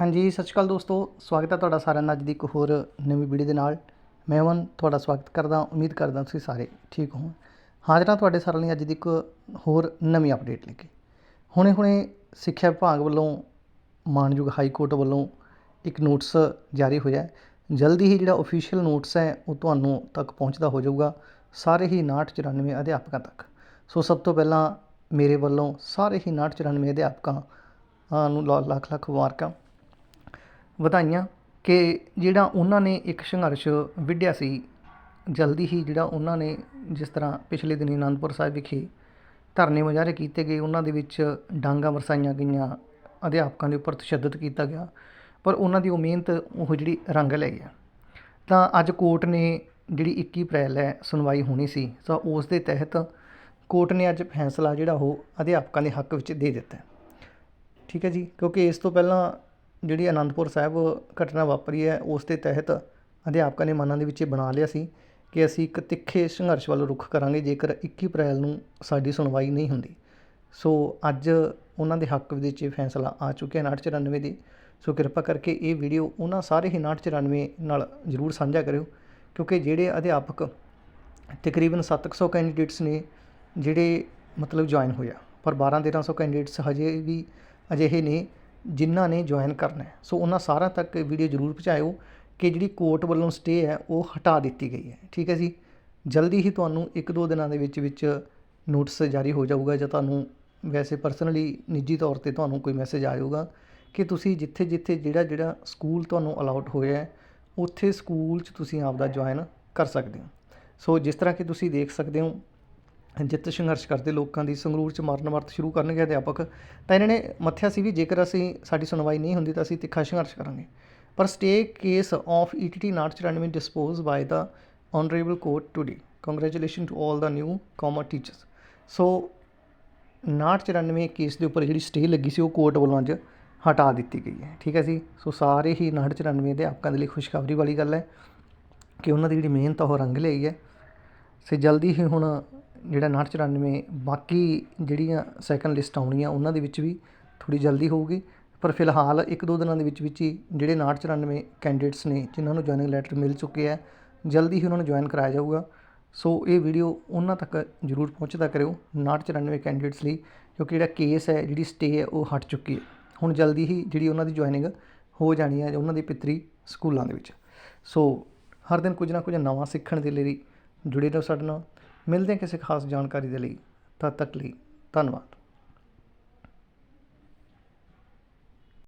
ਹਾਂਜੀ, ਸਤਿ ਸ਼੍ਰੀ ਅਕਾਲ ਦੋਸਤੋ। ਸਵਾਗਤ ਹੈ ਤੁਹਾਡਾ ਸਾਰਿਆਂ ਦਾ ਅੱਜ ਦੀ ਇੱਕ ਹੋਰ ਨਵੀਂ ਵੀਡੀਓ ਦੇ ਨਾਲ। ਮੈਂ ਅਮਨ, ਤੁਹਾਡਾ ਸਵਾਗਤ ਕਰਦਾ, ਉਮੀਦ ਕਰਦਾ ਤੁਸੀਂ ਸਾਰੇ ਠੀਕ ਹੋ ਹਾਜ਼ਰ ਹਾਂ ਤੁਹਾਡੇ ਸਾਰਿਆਂ ਲਈ ਅੱਜ ਦੀ ਇੱਕ ਹੋਰ ਨਵੀਂ ਅਪਡੇਟ ਲੈ ਕੇ। ਹੁਣੇ ਹੁਣੇ ਸਿੱਖਿਆ ਵਿਭਾਗ ਵੱਲੋਂ, ਮਾਨਯੋਗ ਹਾਈ ਕੋਰਟ ਵੱਲੋਂ ਇੱਕ ਨੋਟਿਸ ਜਾਰੀ ਹੋਇਆ ਹੈ। ਜਲਦੀ ਹੀ ਜਿਹੜਾ ਅਫੀਸ਼ੀਅਲ ਨੋਟਿਸ ਹੈ, ਉਹ ਤੁਹਾਨੂੰ ਤੱਕ ਪਹੁੰਚਦਾ ਹੋ ਜਾਊਗਾ। ਸਾਰੇ ਹੀ 59 94 ਅਧਿਆਪਕਾਂ ਤੱਕ। ਸੋ ਸਭ ਤੋਂ ਪਹਿਲਾਂ ਮੇਰੇ ਵੱਲੋਂ ਸਾਰੇ ਹੀ 59 94 ਅਧਿਆਪਕਾਂ ਨੂੰ ਲ- ਲੱਖ ਲੱਖ ਮੁਬਾਰਕਾਂ। ਵਧਾਈਆਂ ਕਿ ਜਿਹੜਾ ਉਹਨਾਂ ਨੇ ਇੱਕ ਸੰਘਰਸ਼ ਵਿੱਢਿਆ ਸੀ, ਜਲਦੀ ਹੀ ਜਿਹੜਾ ਉਹਨਾਂ ਨੇ ਜਿਸ ਤਰ੍ਹਾਂ ਪਿਛਲੇ ਦਿਨੀ ਅਨੰਦਪੁਰ ਸਾਹਿਬ ਵਿਖੇ ਧਰਨੇ ਮੁਜ਼ਾਹਰੇ ਕੀਤੇ ਗਏ, ਉਹਨਾਂ ਦੇ ਵਿੱਚ ਡਾਂਗਾ ਵਰਸਾਈਆਂ ਗਈਆਂ, ਅਧਿਆਪਕਾਂ ਦੇ ਉੱਪਰ ਤਸ਼ੱਦਦ ਕੀਤਾ ਗਿਆ, ਪਰ ਉਹਨਾਂ ਦੀ ਉਹ ਮਿਹਨਤ, ਉਹ ਜਿਹੜੀ ਰੰਗ ਲੈ ਗਿਆ। ਤਾਂ ਅੱਜ ਕੋਰਟ ਨੇ ਜਿਹੜੀ 21 ਅਪ੍ਰੈਲ ਹੈ, ਸੁਣਵਾਈ ਹੋਣੀ ਸੀ, ਤਾਂ ਉਸ ਦੇ ਤਹਿਤ ਕੋਰਟ ਨੇ ਅੱਜ ਫੈਸਲਾ ਜਿਹੜਾ ਉਹ ਅਧਿਆਪਕਾਂ ਦੇ ਹੱਕ ਵਿੱਚ ਦੇ ਦਿੱਤਾ। ਠੀਕ ਹੈ ਜੀ, ਕਿਉਂਕਿ ਇਸ ਤੋਂ ਪਹਿਲਾਂ ਜਿਹੜੀ ਅਨੰਦਪੁਰ ਸਾਹਿਬ ਘਟਨਾ ਵਾਪਰੀ ਹੈ, ਉਸ ਦੇ ਤਹਿਤ ਅਧਿਆਪਕਾਂ ਨੇ ਮਨਾਂ ਦੇ ਵਿੱਚ ਇਹ ਬਣਾ ਲਿਆ ਸੀ ਕਿ ਅਸੀਂ ਇੱਕ ਤਿੱਖੇ ਸੰਘਰਸ਼ ਵੱਲ ਰੁਖ ਕਰਾਂਗੇ, ਜੇਕਰ 21 ਅਪ੍ਰੈਲ ਨੂੰ ਸਾਡੀ ਸੁਣਵਾਈ ਨਹੀਂ ਹੁੰਦੀ। ਸੋ ਅੱਜ ਉਹਨਾਂ ਦੇ ਹੱਕ ਵਿੱਚ ਇਹ ਫੈਸਲਾ ਆ ਚੁੱਕਿਆ 994 ਦੀ। ਸੋ ਕਿਰਪਾ ਕਰਕੇ ਇਹ ਵੀਡੀਓ ਉਹਨਾਂ ਸਾਰੇ ਹੀ 994 ਨਾਲ ਜ਼ਰੂਰ ਸਾਂਝਾ ਕਰਿਓ, ਕਿਉਂਕਿ ਜਿਹੜੇ ਅਧਿਆਪਕ ਤਕਰੀਬਨ 700 ਕੈਂਡੀਡੇਟਸ ਨੇ, ਜਿਹੜੇ ਮਤਲਬ ਜੁਆਇਨ ਹੋਇਆ ਪਰ 12 1300 ਕੈਂਡੀਡੇਟਸ ਹਜੇ ਵੀ ਅਜਿਹੇ ਨੇ ਜਿਨ੍ਹਾਂ ਨੇ ਜੁਆਇਨ ਕਰਨਾ ਸੋ ਉਹਨਾਂ ਸਾਰਿਆਂ ਤੱਕ ਵੀਡੀਓ ਜ਼ਰੂਰ ਪਹੁੰਚਾਇਓ ਕਿ ਜਿਹੜੀ ਕੋਰਟ ਵੱਲੋਂ ਸਟੇ ਹੈ, ਉਹ ਹਟਾ ਦਿੱਤੀ ਗਈ ਹੈ। ਠੀਕ ਹੈ ਜੀ? ਜਲਦੀ ਹੀ ਤੁਹਾਨੂੰ ਇੱਕ ਦੋ ਦਿਨਾਂ ਦੇ ਵਿੱਚ ਵਿੱਚ ਨੋਟਿਸ ਜਾਰੀ ਹੋ ਜਾਊਗਾ ਜਾਂ ਤੁਹਾਨੂੰ ਵੈਸੇ ਪਰਸਨਲੀ ਨਿੱਜੀ ਤੌਰ ਤੇ ਤੁਹਾਨੂੰ ਕੋਈ ਮੈਸੇਜ ਆਏਗਾ ਕਿ ਤੁਸੀਂ ਜਿੱਥੇ ਜਿੱਥੇ ਜਿਹੜਾ ਜਿਹੜਾ ਸਕੂਲ ਤੁਹਾਨੂੰ ਅਲਾਉਟ ਹੋਇਆ ਹੈ, ਉੱਥੇ ਸਕੂਲ 'ਚ ਤੁਸੀਂ ਆਪਦਾ ਜੁਆਇਨ ਕਰ ਸਕਦੇ ਹੋ। ਸੋ ਜਿਸ ਤਰ੍ਹਾਂ ਕਿ ਤੁਸੀਂ ਦੇਖ ਸਕਦੇ ਹੋ ਜਿੱਤ ਸੰਘਰਸ਼ ਕਰਦੇ ਲੋਕਾਂ ਦੀ ਸੰਗਰੂਰ ਚ ਮਾਰਨ ਵਰਤ ਸ਼ੁਰੂ ਕਰਨਗੇ ਅਧਿਆਪਕ, ਤਾਂ ਇਹਨਾਂ ਨੇ ਮੱਥਿਆ ਸੀ ਵੀ ਜੇਕਰ ਅਸੀਂ ਸਾਡੀ ਸੁਣਵਾਈ ਨਹੀਂ ਹੁੰਦੀ ਤਾਂ ਅਸੀਂ ਤਿੱਖਾ ਸੰਘਰਸ਼ ਕਰਾਂਗੇ। ਪਰ stay case of ETT not 94 dispose by the honourable court today congratulation to all the newcomer teachers so 994 case ਦੇ ਉੱਪਰ ਜਿਹੜੀ ਸਟੇ ਲੱਗੀ ਸੀ ਉਹ ਕੋਰਟ ਵੱਲੋਂ ਅੱਜ ਹਟਾ ਦਿੱਤੀ ਗਈ ਹੈ। ਠੀਕ ਹੈ ਜੀ? ਸੋ ਸਾਰੇ ਹੀ 994 ਅਧਿਆਪਕਾਂ ਦੇ ਲਈ ਖੁਸ਼ਖਬਰੀ ਵਾਲੀ ਗੱਲ ਹੈ ਕਿ ਉਹਨਾਂ ਦੀ ਜਿਹੜੀ ਮਿਹਨਤ ਆ ਉਹ ਰੰਗ ਲਈ ਹੈ। ਸੇ ਜਲਦੀ ਹੀ ਹੁਣ ਜਿਹੜਾ 994 ਬਾਕੀ ਜਿਹੜੀਆਂ ਸੈਕੰਡ ਲਿਸਟ ਆਉਣੀਆਂ, ਉਹਨਾਂ ਦੇ ਵਿੱਚ ਵੀ ਥੋੜੀ ਜਲਦੀ ਹੋਊਗੀ। ਪਰ ਫਿਲਹਾਲ ਇੱਕ ਦੋ ਦਿਨਾਂ ਦੇ ਵਿੱਚ ਵਿੱਚ ਹੀ ਜਿਹੜੇ 994 ਕੈਂਡੀਡੇਟਸ ਨੇ, ਜਿਨ੍ਹਾਂ ਨੂੰ ਜੁਆਇਨਿੰਗ ਲੈਟਰ ਮਿਲ ਚੁੱਕੇ ਹੈ ਜਲਦੀ ਹੀ ਉਹਨਾਂ ਨੂੰ ਜੁਆਇਨ ਕਰਾਇਆ ਜਾਊਗਾ। ਸੋ ਇਹ ਵੀਡੀਓ ਉਹਨਾਂ ਤੱਕ ਜ਼ਰੂਰ ਪਹੁੰਚਦਾ ਕਰਿਓ 994 ਕੈਂਡੀਡੇਟਸ ਲਈ, ਕਿਉਂਕਿ ਜਿਹੜਾ ਕੇਸ ਹੈ, ਜਿਹੜੀ ਸਟੇ ਹੈ, ਉਹ ਹਟ ਚੁੱਕੀ ਹੈ। ਹੁਣ ਜਲਦੀ ਹੀ ਜਿਹੜੀ ਉਹਨਾਂ ਦੀ ਜੁਆਇਨਿੰਗ ਹੋ ਜਾਣੀ ਹੈ ਉਹਨਾਂ ਦੀ ਪਿਤਰੀ ਸਕੂਲਾਂ ਦੇ ਵਿੱਚ। ਸੋ ਹਰ ਦਿਨ ਕੁਝ ਨਾ ਕੁਝ ਨਵਾਂ ਸਿੱਖਣ ਦੇ ਲਈ ਜੁੜੇ ਰਹੋ ਸਾਡੇ ਨਾਲ। ਮਿਲਦੇ ਹਾਂ ਕਿਸੇ ਖਾਸ ਜਾਣਕਾਰੀ ਦੇ ਲਈ। ਤਦ ਤੱਕ ਲਈ ਧੰਨਵਾਦ।